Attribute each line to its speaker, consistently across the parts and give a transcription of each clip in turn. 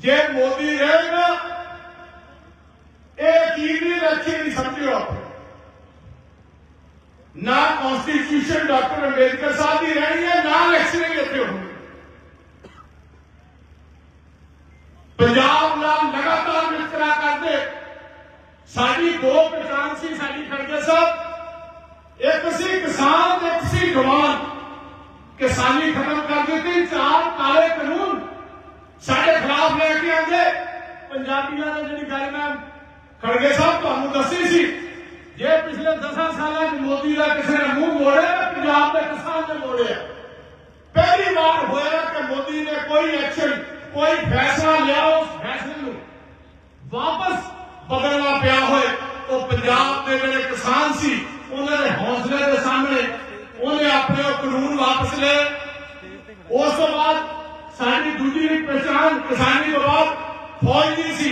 Speaker 1: ਜੇ ਮੋਦੀ ਰਹੇਗਾ ਇਹ ਚੀਜ਼ ਵੀ ਰੱਖੀ ਨਹੀਂ ਸਮਝਿਓ। ਆਪ ਨਾ ਕਨਸਟੀਟਿਊਸ਼ਨ ਡਾਕਟਰ ਅੰਬੇਦਕਰ ਸਾਹਿਬ ਦੀ ਰਹਿਣੀ ਹੈ, ਨਾ ਇਲੈਕਸ਼ਨ ਇੱਥੇ ਹੋਣੀ। ਪੰਜਾਬ ਨਾਲ ਲਗਾਤਾਰ ਵਿਤਕਰਾ ਕਰਦੇ। ਸਾਡੀ ਦੋ ਪਛਾਣ ਸੀ, ਸਾਡੀ ਖੜਗੇ ਸਾਹਿਬ। ਇੱਕ ਸੀ ਕਿਸਾਨ ਤੇ ਇੱਕ ਸੀ ਜਵਾਨ। ਕਿਸਾਨੀ ਖਤਮ ਕਰ ਦਿੱਤੀ, ਚਾਰ ਕਾਲੇ ਕਾਨੂੰਨ ਲੈ ਕੇ ਆਂਦੇ ਪੰਜਾਬੀਆਂ ਦੀ ਜਿਹੜੀ ਗੱਲ ਮੈਂ ਖੜਗੇ ਸਾਹਿਬ ਤੁਹਾਨੂੰ ਦੱਸੀ ਸੀ। ਜੇ ਪਿਛਲੇ 10 ਸਾਲਾਂ 'ਚ ਮੋਦੀ ਦਾ ਕਿਸੇ ਨੇ ਮੂੰਹ ਮੋੜਿਆ, ਪੰਜਾਬ ਦੇ ਕਿਸਾਨ ਨੇ ਮੋੜਿਆ। ਪਹਿਲੀ ਵਾਰ ਹੋਇਆ ਕਿ ਮੋਦੀ ਨੇ ਕੋਈ ਐਕਸ਼ਨ ਕੋਈ ਫੈਸਲਾ ਲਿਆ ਉਸ ਫੈਸਲੇ ਨੂੰ। ਵਾਪਸ ਬਦਲਣਾ ਪਿਆ ਹੋਏ। ਉਹ ਪੰਜਾਬ ਦੇ ਜਿਹੜੇ ਕਿਸਾਨ ਸੀ, ਉਹਨਾਂ ਦੇ ਹੌਸਲੇ ਦੇ ਸਾਹਮਣੇ, ਉਹਨੇ ਆਪਣੇ ਉਹ ਕਾਨੂੰਨ ਵਾਪਸ ਲਏ। ਉਸ ਤੋਂ ਬਾਅਦ ਸਾਡੀ ਦੂਜੀ ਪਛਾਣ ਕਿਸਾਨੀ ਤੋਂ ਬਾਅਦ ਫੌਜ ਦੀ ਸੀ।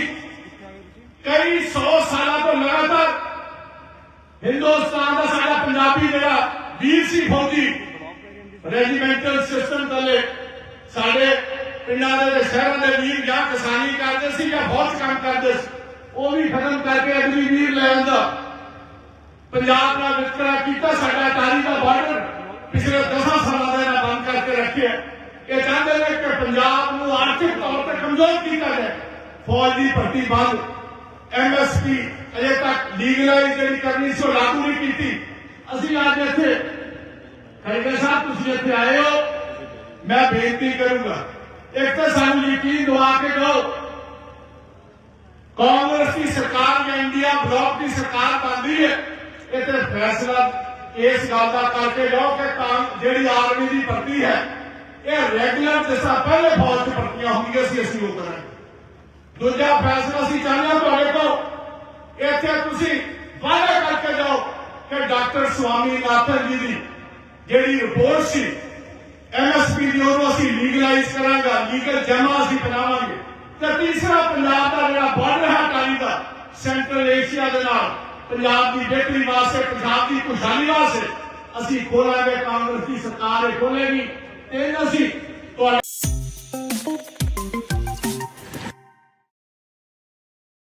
Speaker 1: ਕਈ 100 ਸਾਲਾਂ ਤੋਂ ਲਗਾਤਾਰ ਹਿੰਦੁਸਤਾਨ ਦਾ ਸਾਡਾ ਪੰਜਾਬੀ ਜਿਹੜਾ ਵੀਰ ਸੀ ਫੌਜੀ, ਰੈਜੀਮੈਂਟਲ ਸਿਸਟਮ ਥੱਲੇ ਸਾਡੇ ਪਿੰਡਾਂ ਦੇ ਸ਼ਹਿਰਾਂ ਦੇ ਵੀਰ ਜਾਂ ਕਿਸਾਨੀ ਕਰਦੇ ਸੀ ਜਾਂ ਫੌਜ ਕੰਮ ਕਰਦੇ ਸੀ, ਉਹ ਵੀ ਖਤਮ ਕਰਕੇ ਅਗਲੀ ਵੀਰ ਲੈ ਆਂਦਾ ਪੰਜਾਬ ਦਾ ਵਿਤਕਰਾ ਕੀਤਾ, ਸਾਡਾ ਟਾਰੀ ਦਾ ਬਾਰਡਰ ਪਿਛਲੇ 10 ਸਾਲਾਂ ਦਾ ਇਹਨਾਂ ਬੰਦ ਕਰਕੇ ਰੱਖਿਆ। ਪੰਜਾਬ ਨੂੰ ਆਰਥਿਕ ਤੌਰ ਤੇ ਕਮਜ਼ੋਰ ਕੀਤਾ ਜਾਏ ਫੌਜ ਦੀ ਭਰਤੀ ਬੰਦ। ਐਮਐਸਪੀ ਅਜੇ ਤੱਕ ਲੀਗਲਾਈਜ਼ ਜਿਹੜੀ ਕਰਨੀ ਸੀ, ਉਹ ਲਾਗੂ ਨਹੀਂ ਕੀਤੀ। ਅਸੀਂ ਅੱਜ ਇੱਥੇ ਖੜਗੇ ਸਾਹਿਬ, ਤੁਸੀਂ ਇੱਥੇ ਆਏ ਹੋ। ਮੈਂ ਬੇਨਤੀ ਕਰੂੰਗਾ, ਇੱਕ ਤਾਂ ਸਾਨੂੰ ਯਕੀਨ ਦਵਾ ਕੇ ਦਿਓ। ਕਾਂਗਰਸ ਦੀ ਸਰਕਾਰ ਜਾਂ ਇੰਡੀਆ ਬਲੌਕ ਦੀ ਸਰਕਾਰ ਬਣਦੀ ਹੈ, ਇਹ ਤੇ ਫੈਸਲਾ ਇਸ ਗੱਲ ਦਾ ਕਰਕੇ ਜਾਓ ਕਿ ਜਿਹੜੀ ਆਰਮੀ ਦੀ ਭਰਤੀ ਹੈ ਇਹ ਰੈਗੂਲਰ ਜਿਸ ਪਹਿਲੇ ਫੌਜ ਚ ਭਰਤੀਆਂ ਹੁੰਦੀਆਂ ਸੀ ਅਸੀਂ ਉਹ ਕਰਾਂਗੇ ਦੂਜਾ ਫੈਸਲਾ ਅਸੀਂ ਚਾਹੁੰਦੇ ਤੁਹਾਡੇ ਤੋਂ ਇੱਥੇ ਤੁਸੀਂ ਵਾਅਦਾ ਕਰਕੇ ਜਾਓ ਕਿ ਡਾਕਟਰ ਸਵਾਮੀ ਨਾਥਨ ਜੀ ਦੀ ਜਿਹੜੀ ਰਿਪੋਰਟ ਸੀ ਐਮਐਸਪੀ ਦੀ, ਉਹਨੂੰ ਅਸੀਂ ਲੀਗਲਾਈਜ਼ ਕਰਾਂਗਾ ਲੀਗਲ ਜਮਾ ਅਸੀਂ ਬਣਾਵਾਂਗੇ। ਤੇ ਤੀਸਰਾ, ਪੰਜਾਬ ਦਾ ਜਿਹੜਾ ਬਾਰਡਰ ਹੈ ਟਾਲੀ ਦਾ ਸੈਂਟਰਲ ਏਸ਼ੀਆ ਦੇ ਨਾਲ, ਪੰਜਾਬ ਦੀ ਬਿਹਤਰੀ ਵਾਸਤੇ, ਪੰਜਾਬ ਦੀ ਖੁਸ਼ਹਾਲੀ ਵਾਸਤੇ ਅਸੀਂ ਖੋਲਾਂਗੇ, ਕਾਂਗਰਸ ਦੀ ਸਰਕਾਰ ਇਹ ਖੋਲੇਗੀ। ਤੇ ਅਸੀਂ ਤੁਹਾਡੇ